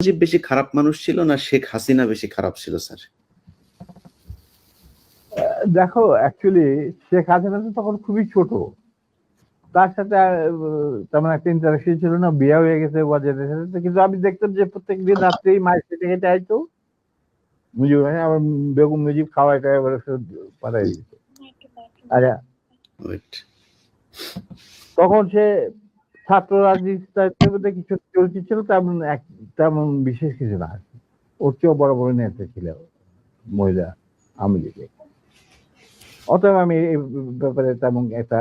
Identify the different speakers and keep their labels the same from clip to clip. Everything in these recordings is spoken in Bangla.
Speaker 1: মুজিব বেশি খারাপ মানুষ ছিল না শেখ হাসিনা বেশি খারাপ ছিল স্যার?
Speaker 2: দেখো অ্যাকচুয়ালি শেখ হাসিনা তো তখন খুবই ছোট। তার সাথে তেমন একটা ইন্টারাকশন ছিল না বিয়ে হয়ে গেছে ওয়াজেদের সাথে। কিন্তু আমি দেখতাম যে প্রত্যেক দিন রাত্রেই মায়ের খেতে খেতে আইতো। মুজিব ভাই আমার বেগম মুজিব খাওয়াই খাওয়াইটা এবারে পাঠাই দিত। আচ্ছা তখন সে ছাত্র রাজনীতির মধ্যে কিছু চলতি ছিল তেমন এক তেমন বিশেষ কিছু না। ওর চেয়েও বড় বড় নেতা ছিল মহিলা আওয়ামী লীগে। অতএব আমি এই ব্যাপারে তেমন একটা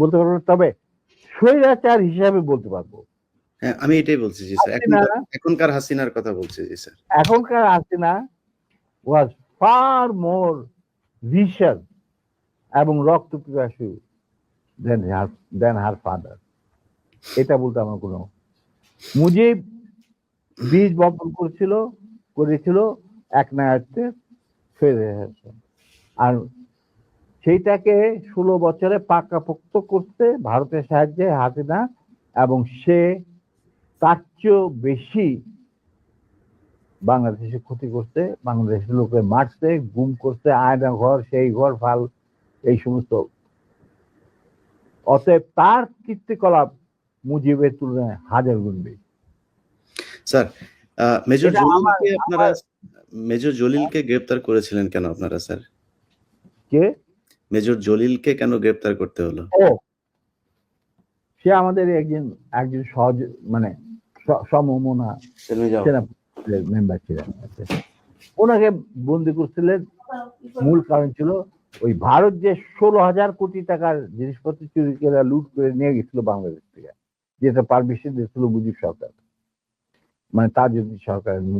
Speaker 2: বলতে পারব। তবে স্বৈরাচার হিসাবে বলতে পারব।
Speaker 1: হ্যাঁ আমি এটাই বলছি জি স্যার। এখনকার এখনকার হাসিনার কথা বলছি জি স্যার।
Speaker 2: এখনকার Hasina was far more vision এবং রক্ত পিপাসু দেন হার দেন হার ফাদার এটা বলতে আমার কোনো মুজিব বীজ বপন করেছিল করেছিল, এক নায়ককে ফেরে আর সেইটাকে ষোলো বছরে পাকাপোক্ত করতে ভারতের সাহায্যে হাসিনা এবং সে তার চেয়েও বেশি বাংলাদেশে ক্ষতি করছে বাংলাদেশের লোকে মারছে গুম করছে আয়না ঘর, সেই ঘর, ফাল, এই সমস্ত। অতএব তার কীর্তিকলাপ মুজিবের তুলনায় হাজার গুণ বেশি।
Speaker 1: স্যার মেজর জলিলকে আপনারা মেজর জলিলকে গ্রেপ্তার করেছিলেন কেন আপনারা স্যার
Speaker 2: কে?
Speaker 1: মেজর জলিলকে কেন গ্রেপ্তার করতে হলো?
Speaker 2: ও। সে আমাদের একজন একজন সহজ মানে সমমনা মেম্বার ছিলেন। ওনাকে বন্দি করছিলেন। মূল কারণ ছিল ওই ভারত যে ষোলো হাজার কোটি টাকার জিনিসপত্র চুরি করে লুট করে নিয়ে গেছিল বাংলাদেশ থেকে যেটা পারমিশন দিয়েছিল মুজিব সরকার। মানে তার যদি সরকার